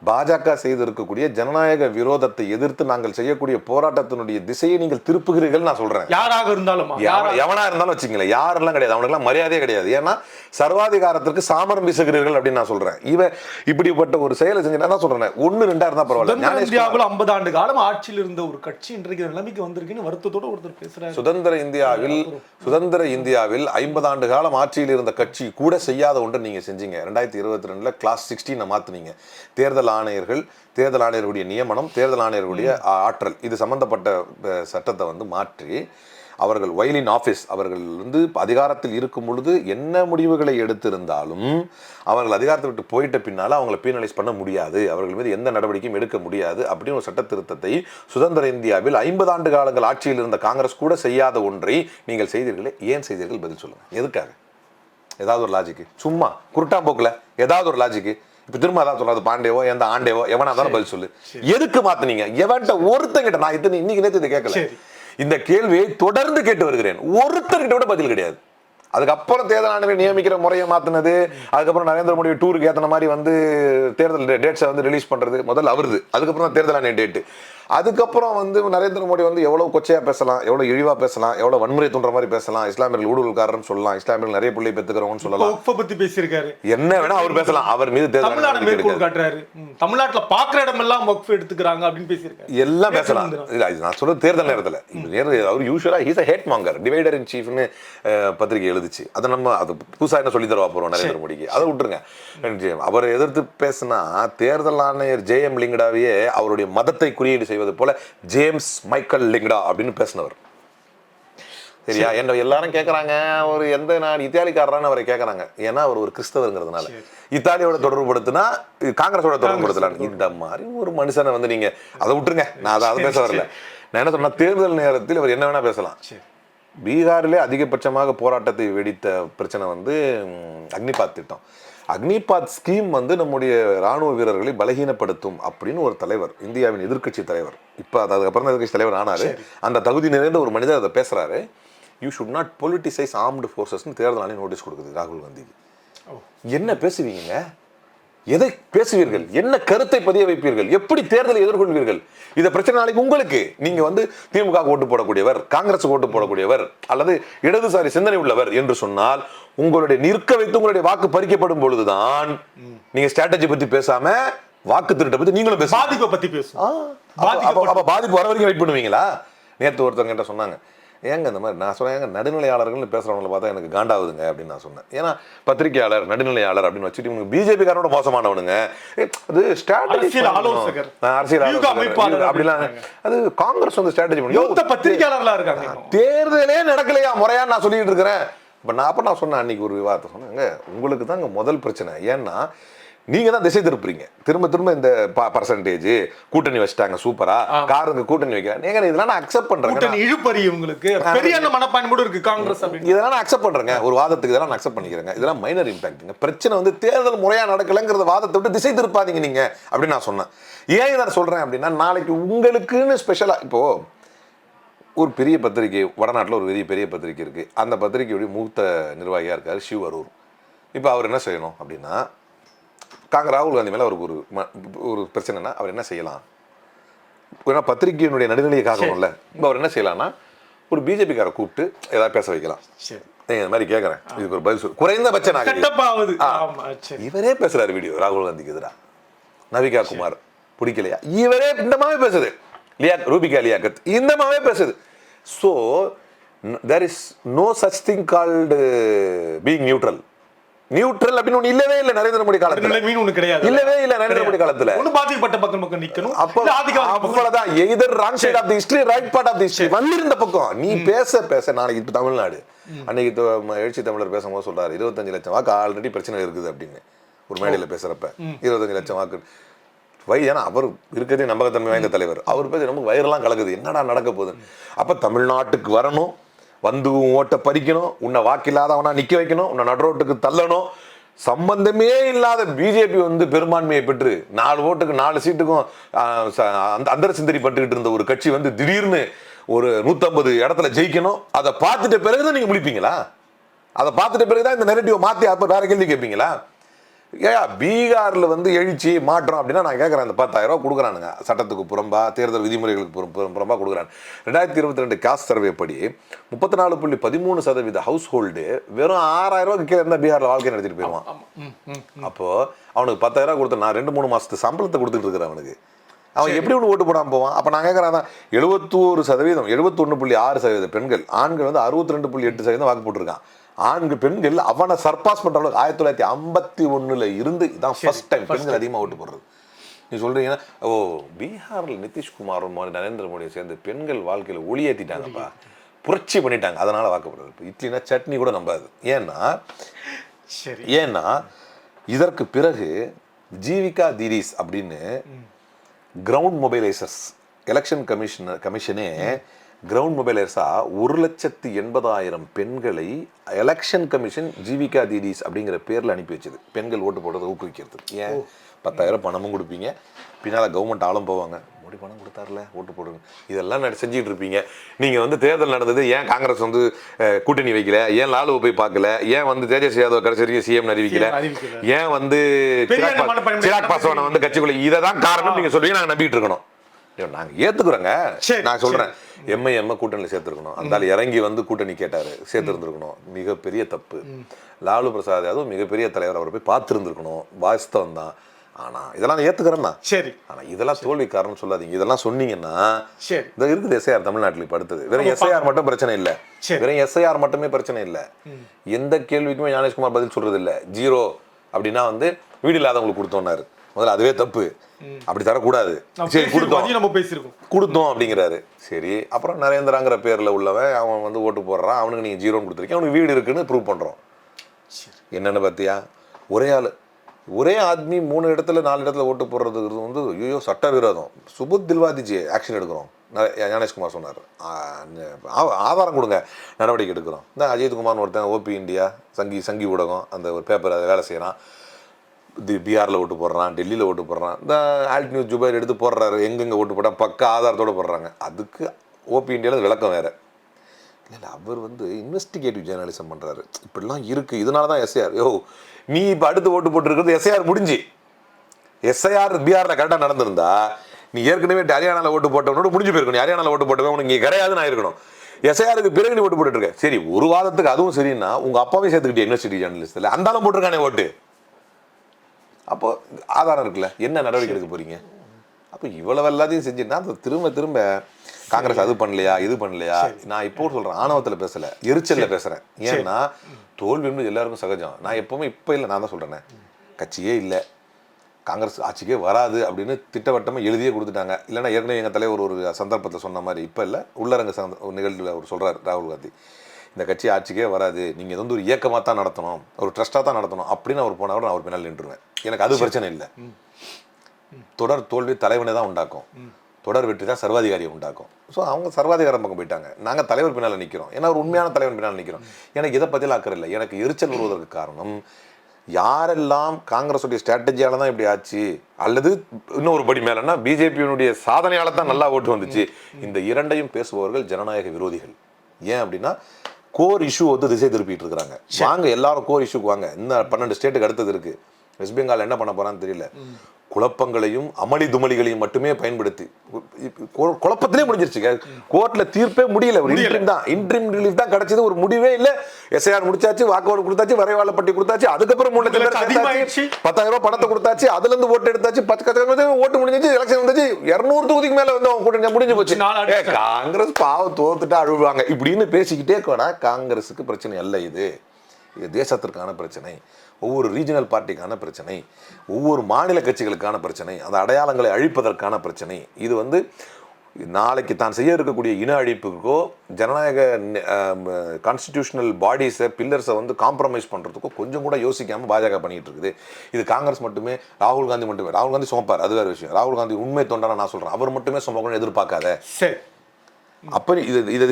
பாஜக செய்திருக்கக்கூடிய ஜனநாயக விரோதத்தை எதிர்த்து நாங்கள் செய்யக்கூடிய போராட்டத்தினுடைய திசையை நீங்கள் திருப்புகிறீர்கள் நான் சொல்றேன். யாராக இருந்தாலும் எவ- எவனா இருந்தாலும் வச்சுங்களேன் யாரெல்லாம் கிடையாது. அவனுக்குலாம் மரியாதையே கிடையாது. ஏன்னா சர்வாதிகாரத்திற்கு சாமரம் வீசுகிறீர்கள் அப்படின்னு நான் சொல்றேன். இவன் இப்படிப்பட்ட ஒரு செயலை செஞ்சு தான் சொல்றேன்? ஒன்னு ரெண்டா இருந்தா பரவாயில்ல. இந்தியாவில் ஐம்பது ஆண்டு காலம் ஆட்சியில் இருந்த ஒரு கட்சி இன்றைக்கு நிலைமைக்கு வந்திருக்குன்னு வருத்தத்தோட ஒருத்தர் பேசுறாரு. சுதந்திர இந்தியாவில் சுதந்திர இந்தியாவில் ஐம்பது ஆண்டு காலம் ஆட்சியில் இருந்த கட்சி கூட செய்யாத ஒன்று நீங்க செஞ்சீங்க. ரெண்டாயிரத்தி இருபத்தி ரெண்டுல கிளாஸ் சிக்ஸ்டீனை மாத்துனீங்க. தேர்தல் ஆணையர்கள் தேர்தல் ஆணையர்களுடைய நியமனம் தேர்தல் ஆணையர்களுடைய ஆற்றல் இது சம்பந்தப்பட்ட சட்டத்தை வந்து மாற்றி அவர்கள் வயலின் ஆஃபீஸ் அவர்கள் வந்து அதிகாரத்தில் இருக்கும் பொழுது என்ன முடிவுகளை எடுத்திருந்தாலும் அவர்கள் அதிகாரத்தை விட்டு போயிட்ட பின்னால அவங்களை பீனலைஸ் பண்ண முடியாது. அவர்கள் மீது எந்த நடவடிக்கையும் எடுக்க முடியாது. அப்படின்னு ஒரு சட்ட திருத்தத்தை சுதந்திர இந்தியாவில் ஐம்பது ஆண்டு காலங்கள் ஆட்சியில் இருந்த காங்கிரஸ் கூட செய்யாத ஒன்றை நீங்கள் செய்தீர்களே ஏன் செய்தீர்கள்? பதில் சொல்லுங்க. எதுக்காக? ஏதாவது ஒரு லாஜிக்கு சும்மா குருட்டாம்போக்குல ஏதாவது ஒரு லாஜிக்கு இப்ப திரும்ப அதான் சொல்றது பாண்டேவோ எந்த ஆண்டேவோ எவனா இருந்தாலும் பதில் சொல்லு. எதுக்கு மாத்துனீங்க? எவன்கிட்ட ஒருத்தங்கிட்ட நான் இத்தனை இன்னைக்கு நேத்து இதை கேட்கல. இந்த கேள்வியை தொடர்ந்து கேட்டு வருகிறேன். ஒருத்தர்கிட்ட கூட பதில் கிடையாது. அதுக்கப்புறம் தேர்தல் ஆணையர் நியமிக்கிற முறையை மாத்தினது அதுக்கப்புறம் நரேந்திர மோடி டூருக்கு ஏத்தன மாதிரி வந்து தேர்தல் டேட்ஸை வந்து ரிலீஸ் பண்றது முதல்ல அவருது. அதுக்கப்புறம் தான் தேர்தல் ஆணைய டேட்டு அதுக்கப்புறம் வந்து நரேந்திர மோடி வந்து எவ்வளவு கொச்சையா பேசலாம் எவ்வளவு இழிவா பேசலாம் எவ்வளவு வன்முறை தூண்டுற மாதிரி பேசலாம் இஸ்லாமியர்கள் ஊடுருவல்காரன்னு சொல்லலாம் இஸ்லாமியர்கள் நிறைய பிள்ளை பெற்றுக்கிறவங்கன்னு சொல்லலாம். பத்தி பேசியிருக்காரு. என்ன வேணா அவர் பேசலாம் அவர் மீது தேர்தல். காட்டுறாரு. தமிழ்நாட்டுல பாக்குற இடமெல்லாம் வக்ஃப் எடுத்துக்கிறாங்க அப்படின்னு பேசியிருக்காரு. எல்லாம் பேசலாம். இல்ல நான் சொல்றது தேர்தல் நேரத்துல. அவர் யூஸ்வலா he's a hate monger divider in சீஃப்னு பத்திரிகை எழுதுச்சு. அதை நம்ம அது புதுசா என்ன சொல்லி தரவா போறோம் நரேந்திர மோடிக்கு? அதை விட்டுருங்க. அவரை எதிர்த்து பேசினா தேர்தல் ஆணையர் ஜே எம் லிங்கடாவையே அவருடைய மதத்தை குறியீடு செய்வது போல ஜேம்ஸ் மைக்கேல் லிங்கடா அப்படின்னு பேசினவர். சரியா? என்ன எல்லாரும் கேட்கறாங்க ஒரு எந்த நாடு இத்தாலிக்காரரான்னு அவரை கேட்கறாங்க ஏன்னா அவர் ஒரு கிறிஸ்தவருங்கிறதுனால. இத்தாலியோட தொடர்புபடுத்தினா காங்கிரஸோட தொடர்புபடுத்தலாம். இந்த மாதிரி ஒரு மனுஷனை வந்து நீங்க அதை விட்டுருங்க. நான் அதை அதை பேச வரல. நான் என்ன சொன்னா தேர்தல் நேரத்தில் அவர் என்ன வேணா பேசலாம். பீகாரிலே அதிகபட்சமாக போராட்டத்தை வெடித்த பிரச்சனை வந்து அக்னிபாத் திட்டம். அக்னிபாத் ஸ்கீம் வந்து நம்முடைய ராணுவ வீரர்களை பலகீனப்படுத்தும் அப்படின்னு ஒரு தலைவர் இந்தியாவின் எதிர்க்கட்சி தலைவர். இப்போ அது அதுக்கப்புறம் தான் எதிர்க்கட்சி தலைவர் ஆனாரு. அந்த தகுதி நிறைந்த ஒரு மனிதர் அதை பேசுறாரு. You should not politicise armed ஃபோர்ஸஸ்னு தேர்தல் ஆணையம் நோட்டீஸ் கொடுக்குது ராகுல் காந்திக்கு. என்ன பேசுவீங்க? எதை பேசுவீர்கள்? என்ன கருத்தை பதிய வைப்பீர்கள் எப்படி தேர்தலை எதிர்கொள்வீர்கள்? இந்த பிரச்சனை நாளைக்கு உங்களுக்கு. நீங்க வந்து திமுக ஓட்டு போடக்கூடியவர் காங்கிரஸ் ஓட்டு போடக்கூடியவர் அல்லது இடதுசாரி சிந்தனை உள்ளவர் என்று சொன்னால் உங்களுடைய நிற்க வைத்து உங்களுடைய வாக்கு பறிக்கப்படும் பொழுதுதான் நீங்க ஸ்ட்ராட்டஜி பத்தி பேசாம வாக்கு திருட்டை பத்தி நீங்களும் பேச பாதிப்பை பத்தி பேசும் அப்ப பாதிப்பு வர வரைக்கும் வெயிட் பண்ணுவீங்களா? நேத்து ஒருத்தவங்க சொன்னாங்க ஏங்க இந்த மாதிரி நான் சொன்னேன் ஏங்க நடுநிலையாளர்கள்னு பேசுறவங்களை பார்த்தா எனக்கு காண்டாவுதுங்க அப்படின்னு நான் சொன்னேன். ஏன்னா பத்திரிகையாளர் நடுநிலையாளர் அப்படின்னு வச்சுட்டு இவங்க பிஜேபி காரோட மோசமானவனுங்க அது ஸ்ட்ராட்டஜி அரசியல் அப்படிலாம் அது காங்கிரஸ் வந்து ஸ்ட்ராட்டஜி மூத்த பத்திரிகையாளர்களா இருக்காங்க. தேர்தலே நடக்கலையா முறையா நான் சொல்லிட்டு இருக்கிறேன். இப்போ நான் அப்போ நான் சொன்னேன் அன்னைக்கு ஒரு விவாதத்தை சொன்னேங்க உங்களுக்கு தாங்க முதல் பிரச்சனை. ஏன்னா நீங்க தான் திசை திருப்புறீங்க. திரும்ப திரும்ப இந்த பர்சன்டேஜ் கூட்டணி வச்சுட்டாங்க சூப்பரா காருக்கு கூட்டணி வைக்கிறேன் நீங்க இதெல்லாம் நான் அக்செப்ட் பண்றேன் கூட்டணி இழுப்பறி உங்களுக்கு பெரிய அந்த மனப்பான்மை கூட இருக்கு காங்கிரஸ் இதெல்லாம் நான் அக்செப்ட் பண்றேங்க. ஒரு வாதத்துக்கு இதெல்லாம் நான் அக்செப்ட் பண்ணிக்கிறேங்க. இதெல்லாம் மைனர் இம்பாக்ட்டுங்க பிரச்சனை வந்து தேர்தல் முறையா நடக்கலங்கிறத வாதத்தை விட்டு திசை திருப்பாதீங்க நீங்க அப்படின்னு நான் சொன்னேன். ஏன் இதை நான் சொல்றேன் அப்படின்னா நாளைக்கு உங்களுக்குன்னு ஸ்பெஷலா இப்போ ஒரு பெரிய பத்திரிகை வடநாட்டில் ஒரு பெரிய பெரிய பத்திரிகை இருக்கு. அந்த பத்திரிகையுடைய மூத்த நிர்வாகியா இருக்காரு சிவ் அரூர். இப்போ அவர் என்ன செய்யணும் அப்படின்னா காங்க ராகுல் காந்தி மேல அவருக்கு ஒரு ஒரு பிரச்சனைனா அவர் என்ன செய்யலாம்? ஏன்னா பத்திரிகையினுடைய நடுநிலையை காக்கணும்ல. இப்போ அவர் என்ன செய்யலாம்னா ஒரு பிஜேபிக்காரை கூப்பிட்டு ஏதாவது பேச வைக்கலாம். சரி. நீங்க இந்த மாதிரி கேட்குறேன் இதுக்கு ஒரு பதில் சொல் குறைந்தபட்ச நாகரிகம் செட்டப் ஆகுது ஆமா சரி. இவரே பேசுறாரு வீடியோ ராகுல் காந்திக்கு எதிராக நவிகா குமார் பிடிக்கலையா? இவரே இந்த மாதிரி பேசுது. லியா ரூபிகா லியாக்கத் இந்த மாதிரி பேசுது. So there is no such thing called being neutral neutral அப்படின்னு இல்லவே இல்லை நரேந்திர மோடி காலத்துல. மீன் ஒண்ணு கிடையாது. இல்லவே இல்லை நரேந்திர மோடி காலத்துல. ஒண்ணு பாதிக்கப்பட்ட பக்கம் பக்கம் நிக்கணும். அப்போ அவ்வளவுதான் either wrong side of the history right part of the history வந்திருந்த பக்கம். நீ பேச பேச. நாளைக்கு இப்ப தமிழ்நாடு. அன்னைக்கு எழுச்சி தமிழர் பேசும்போது சொல்றாரு இருபத்தஞ்சு லட்சம் வாக்கு ஆல்ரெடி பிரச்சனை இருக்குது அப்படின்னு. ஒரு மேடையில பேசுறப்ப. இருபத்தஞ்சு லட்சம் வாக்கு. வை ஏன்னா அவர் இருக்கிறதே நம்பகத்தன்மை வாய்ந்த தலைவர். அவர் பேச நமக்கு வயிறெல்லாம் கலக்குது. என்னடா நடக்க போகுது அப்ப தமிழ்நாட்டுக்கு வரணும். வந்து உன் ஓட்டை பறிக்கணும் உன்னை வாக்கில்லாதவனா நிக்க வைக்கணும் உன்னை நடுரோட்டுக்கு தள்ளணும். சம்பந்தமே இல்லாத பிஜேபி வந்து பெரும்பான்மையை பெற்று நாலு ஓட்டுக்கு நாலு சீட்டுக்கும் அந்த அந்தர சிந்தரி பட்டுக்கிட்டு இருந்த ஒரு கட்சி வந்து திடீர்னு ஒரு நூற்றம்பது இடத்துல ஜெயிக்கணும். அதை பார்த்துட்ட பிறகுதான் நீங்க முடிப்பீங்களா அதை பார்த்துட்ட பிறகுதான் இந்த நெரட்டிவை மாத்தி அப்ப வேற கேள்வி கேட்பீங்களா? ஏயா பீகார்ல வந்து எழுச்சி மாற்றம் அப்படின்னா நான் கேட்குறேன் அந்த பத்தாயிரம் ரூபாய் கொடுக்குறானுங்க. சட்டத்துக்கு புறம்பா தேர்தல் விதிமுறைகளுக்கு புறம் புறம் புறம்பா கொடுக்குறாங்க ரெண்டாயிரத்தி இருபத்தி ரெண்டு காஸ்ட் சர்வே படி முப்பத்தி நாலு புள்ளி பதிமூணு சதவீத ஹவுஸ் ஹோல்டு வெறும் ஆறாயிரம் ரூபாய்க்கு கீழே இருந்தால் பீகார்ல வாழ்க்கை நடத்திட்டு போயிடுவான். அப்போ அவனுக்கு பத்தாயிரம் ரூபாய் கொடுத்து நான் ரெண்டு மூணு மாசத்து சம்பளத்தை கொடுத்துட்டு இருக்கிறேன் அவனுக்கு. அவன் எப்படி ஒன்று ஓட்டு போடாமல் போவான்? அப்போ நான் கேட்குறேன் தான் எழுபத்தோரு சதவீதம் எழுபத்தொன்று புள்ளி ஆறு சதவீத பெண்கள் ஆண்கள் வந்து அறுபத்தி ரெண்டு புள்ளி எட்டு சதவீதம் வாக்கு போட்டிருக்கான். ஆண்கள் பெண்கள் அவனை சர்பாஸ் பண்ற அளவுக்கு ஆயிரத்தி தொள்ளாயிரத்தி ஐம்பத்தி ஒண்ணுல இருந்து இதான் ஃபர்ஸ்ட் டைம் பெண்கள் அதிகமாக ஓட்டு போடுறது. நீ சொல்றீங்கன்னா ஓ பீகார்ல நிதிஷ்குமாரும் நரேந்திர மோடியும் சேர்ந்து பெண்கள் வாழ்க்கையில ஒளியேத்திட்டாங்கப்பா. புரட்சி பண்ணிட்டாங்க. அதனால வாக்கப்படுறது. இப்போ இட்லினா சட்னி கூட நம்பாது. ஏன்னா சரி. ஏன்னா இதற்கு பிறகு ஜீவிகா திரீஸ் அப்படின்னு கிரவுண்ட் மொபைலைசர்ஸ் எலெக்ஷன் கமிஷன் கமிஷனே கிரவுண்ட் மொபைலைசர்ஸா ஒரு லட்சத்து எண்பதாயிரம் பெண்களை எலெக்ஷன் கமிஷன் ஜீவிகா தீதீஸ் அப்படிங்கிற பேர்ல அனுப்பி வச்சது. பெண்கள் ஓட்டு போடுறதை ஊக்குவிக்கிறது. ஏன்? பத்தாயிரம் பணமும் கொடுப்பீங்க. பின்னால கவர்மெண்ட் ஆளும் போவாங்க. மோடி பணம் கொடுத்தாருல ஓட்டு போடுங்க. இதெல்லாம் செஞ்சுட்டு இருப்பீங்க. நீங்க வந்து தேர்தல் நடந்தது ஏன் காங்கிரஸ் வந்து கூட்டணி வைக்கல? ஏன் லாலுவை போய் பார்க்கல? ஏன் வந்து தேஜஸ்வி யாதவ் கடைசி வரைக்கும் சிஎம் அறிவிக்கல. ஏன் வந்து சிராக் பாஸ்வானை வந்து கட்சிக்குள்ள இதை தான் காரணம் நீங்க சொல்லுவீங்க நாங்க நம்பிட்டு இருக்கணும். நாங்க ஏத்துக்கிறோங்க. சரி, நான் சொல்றேன். எம்ஐஎம் கூட்டணியில் சேர்த்துருக்கணும். அந்த இறங்கி வந்து கூட்டணி கேட்டாரு. சேர்த்திருந்திருக்கணும். மிகப்பெரிய தப்பு. லாலு பிரசாத் யாதவ் மிகப்பெரிய தலைவர். அவரை போய் பார்த்துருந்துருக்கணும். வாஸ்தவம் தான். ஆனா இதெல்லாம் நான் ஏத்துக்கிறேன் தான். சரி. ஆனா இதெல்லாம் தோல்வி காரணம் சொல்லாதீங்க. இதெல்லாம் சொன்னீங்கன்னா இந்த இருக்குது எஸ்ஐஆர் தமிழ்நாட்டில் இப்போ அடுத்தது வெறும் எஸ்ஐஆர் மட்டும் பிரச்சனை இல்ல. வெறும் எஸ்ஐஆர் மட்டுமே பிரச்சனை இல்ல. எந்த கேள்விக்குமே ஞானேஷ்குமார் பதில் சொல்றது இல்ல ஜீரோ அப்படின்னா வந்து வீடு இல்லாதவங்களுக்கு கொடுத்தோன்னாரு. முதல்ல அதுவே தப்பு. அப்படி தரக்கூடாது. சரி கொடுத்தோம். நம்ம பேசியிருக்கோம். கொடுத்தோம் அப்படிங்கிறாரு. சரி அப்புறம் நரேந்திராங்கிற பேர்ல உள்ளவன் அவன் வந்து ஓட்டு போடுறான். அவனுக்கு நீங்க ஜீரோன்னு கொடுத்துருக்கீங்க. அவனுக்கு வீடு இருக்குன்னு ப்ரூவ் பண்றோம். சரி. என்னன்னு பார்த்தியா ஒரே ஆள். ஒரே ஆத்மி மூணு இடத்துல நாலு இடத்துல ஓட்டு போடுறதுக்கு வந்து ஐயோ சட்டவிரோதம். சுபுத் தில்வாதிஜி ஆக்ஷன் எடுக்கிறோம். ஞானேஷ்குமார் சொன்னார். ஆதாரம் கொடுங்க. நடவடிக்கை எடுக்கிறோம். இந்த அஜித்குமார்னு ஒருத்தன் ஓபி இந்தியா சங்கி சங்கி ஊடகம் அந்த ஒரு பேப்பர் அதை வேலை செய்கிறான் தி பீகாரில் ஓட்டு போடுறான் டெல்லியில் ஓட்டு போடுறான். இந்த ஆல்ட் நியூஸ் ஜுபைர் எடுத்து போடுறாரு எங்கெங்கே ஓட்டு போட்டால் பக்க ஆதாரத்தோட போடுறாங்க. அதுக்கு ஓபி இந்தியாவில் விளக்கம் வேறு. இல்லை இல்லை அவர் வந்து இன்வெஸ்டிகேட்டிவ் ஜேர்னலிசம் பண்ணுறாரு இப்படிலாம் இருக்குது இதனால தான் எஸ்ஐஆர் யோ நீ இப்போ அடுத்து ஓட்டு போட்டுருக்கிறது எஸ்ஐஆர் முடிஞ்சு. எஸ்ஐஆர் பீகாரில் கரெக்டாக நடந்திருந்தா நீ ஏற்கனவே ஹரியானாவில் ஓட்டு போட்டவனோட முடிஞ்சு போயிருக்கணும். ஹரியானாவில் ஓட்டு போட்டவன் உனக்கு இங்கே கிடையாதுன்னு ஆயிருக்கணும். எஸ்ஐஆருக்கு பிறகு நீ ஓட்டு போட்டுருக்க சரி ஒரு வாதத்துக்கு அதுவும் சரின்னா உங்கள் அப்பாவே சேர்த்துக்கிட்டே யூனிவர்சிட்டி ஜேர்னலிஸ்ட்டில் அந்தாலும் போட்டிருக்கானே ஓட்டு. அப்போ ஆதாரம் இருக்குல்ல? என்ன நடவடிக்கை எடுக்க போறீங்க? அப்போ இவ்வளவு எல்லாத்தையும் செஞ்சுட்டா அது திரும்ப திரும்ப காங்கிரஸ் அது பண்ணலையா இது பண்ணலையா? நான் இப்போ சொல்றேன் ஆணவத்துல பேசல எரிச்சல்ல பேசுறேன். ஏன்னா தோல்வி என்பது எல்லாருக்கும் சகஜம். நான் எப்பவுமே இப்போ இல்லை நான் தான் சொல்றேனே. கட்சியே இல்லை. காங்கிரஸ் ஆட்சிக்கே வராது அப்படின்னு திட்டவட்டமா எழுதியே கொடுத்துட்டாங்க. இல்லைன்னா ஏற்கனவே எங்கள் தலைவர் ஒரு சந்தர்ப்பத்தில் சொன்ன மாதிரி இப்போ இல்லை உள்ளரங்க சந்த ஒரு நிகழ்வில் அவர் சொல்றாரு ராகுல் காந்தி. இந்த கட்சி ஆட்சிக்கே வராது. நீங்கள் இது வந்து ஒரு இயக்கமாக தான் நடத்தணும். ஒரு ட்ரஸ்ட்டாக தான் நடத்தணும். அப்படின்னு அவர் போனவர் நான் அவர் பின்னால் நின்றுவேன் எனக்கு அது பிரச்சனை இல்லை. தொடர் தோல்வி தலைவனை தான் உண்டாக்கும். தொடர் வெற்றி தான் சர்வாதிகாரியை உண்டாக்கும். ஸோ அவங்க சர்வாதிகாரம் பக்கம் போயிட்டாங்க. நாங்கள் தலைவர் பின்னால் நிற்கிறோம் ஏன்னா ஒரு உண்மையான தலைவன் பின்னால் நிற்கிறோம் எனக்கு இதை பற்றிலாம் அக்கறை இல்லை. எனக்கு எரிச்சல் வருவதற்கு காரணம் யாரெல்லாம் காங்கிரஸுடைய ஸ்ட்ராட்டஜியால தான் இப்படி ஆச்சு அல்லது இன்னொரு படி மேலன்னா பிஜேபியினுடைய சாதனையால தான் நல்லா ஓட்டு வந்துச்சு. இந்த இரண்டையும் பேசுபவர்கள் ஜனநாயக விரோதிகள். ஏன் அப்படின்னா கோர் இஷ்யூ வந்து திசை திருப்பிட்டு இருக்கிறாங்க. வாங்க எல்லாரும் கோர் இஷ்யூக்கு வாங்க. இந்த பன்னெண்டு ஸ்டேட்டுக்கு அடுத்தது இருக்கு. வெஸ்ட் பெங்கால் என்ன பண்ண போறான்னு தெரியல. குழப்பங்களையும் அமளி துமளிகளையும் மட்டுமே பயன்படுத்தி குழப்பத்திலே முடிஞ்சிருச்சுங்க கோர்ட்ல தீர்ப்பே முடியல. ஒரு இன்ட்ரீம் தான். இன்ட்ரீம் ரிலீஃப் தான் கிடைச்சது. ஒரு முடிவே இல்ல. எஸ்ஐஆர் முடிச்சாச்சு வாக்குவாடு கொடுத்தாச்சு வரைவாள பட்டி கொடுத்தாச்சு. அதுக்கப்புறம் மூணு. பத்தாயிரம் ரூபாய் பணத்தை கொடுத்தாச்சு. அதுல இருந்து ஓட்டு எடுத்தாச்சு. பத்து கத்து ஓட்டு முடிஞ்சிச்சு. எலெக்ஷன் வந்துச்சு. இருநூறு தொகுதிக்கு மேல வந்து அவங்க கூட்டணி முடிஞ்சு போச்சு. காங்கிரஸ் பாவம் தோத்துட்டு அழுவாங்க. இப்படின்னு பேசிக்கிட்டே இருக்கா காங்கிரஸுக்கு பிரச்சனை அல்ல இது. இது தேசத்திற்கான பிரச்சனை. ஒவ்வொரு ரீஜனல் பார்ட்டிக்கான பிரச்சனை ஒவ்வொரு மாநில கட்சிகளுக்கான பிரச்சனை அந்த அடையாளங்களை அழிப்பதற்கான பிரச்சனை. இது வந்து நாளைக்கு தான் செய்ய இருக்கக்கூடிய இன அழிப்புக்கோ ஜனநாயக கான்ஸ்டிடியூஷனல் பாடிஸை பில்லர்ஸை வந்து காம்ப்ரமைஸ் பண்ணுறதுக்கோ கொஞ்சம் கூட யோசிக்காமல் பாஜக பண்ணிட்டு இருக்குது. இது காங்கிரஸ் மட்டுமே ராகுல் காந்தி மட்டுமே. ராகுல் காந்தி சுமப்பார் அது வேற விஷயம். ராகுல் காந்தி உண்மை தொண்டனா நான் சொல்கிறேன் அவர் மட்டுமே சுமக்கணும்னு எதிர்பார்க்காத. சரி. அப்ப இது இதை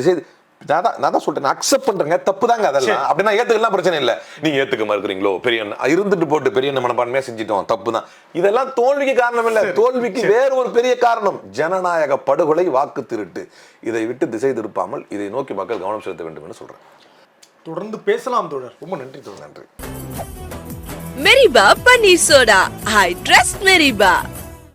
நான் தான் நான் தான் சொல்றேன். அக்செப்ட் பண்றேங்க. தப்பு தாங்க அதெல்லாம் அப்படின்னா ஏத்துக்கலாம் பிரச்சனை இல்லை. நீங்க ஏத்துக்க மறுக்கிறீங்களோ? பெரிய இருந்துட்டு போட்டு பெரிய மனப்பான்மையா செஞ்சிட்டோம். தப்பு தான் இதெல்லாம் தோல்விக்கு காரணம் இல்ல. தோல்விக்கு வேற ஒரு பெரிய காரணம். ஜனநாயக படுகொலை வாக்கு திருட்டு. இதை விட்டு திசை திருப்பாமல் இதை நோக்கி மக்கள் கவனம் செலுத்த வேண்டும் என்று சொல்றேன். தொடர்ந்து பேசலாம் தோழர். ரொம்ப நன்றி தோழர். நன்றி. Meriba Paneer Soda. I trust Meriba.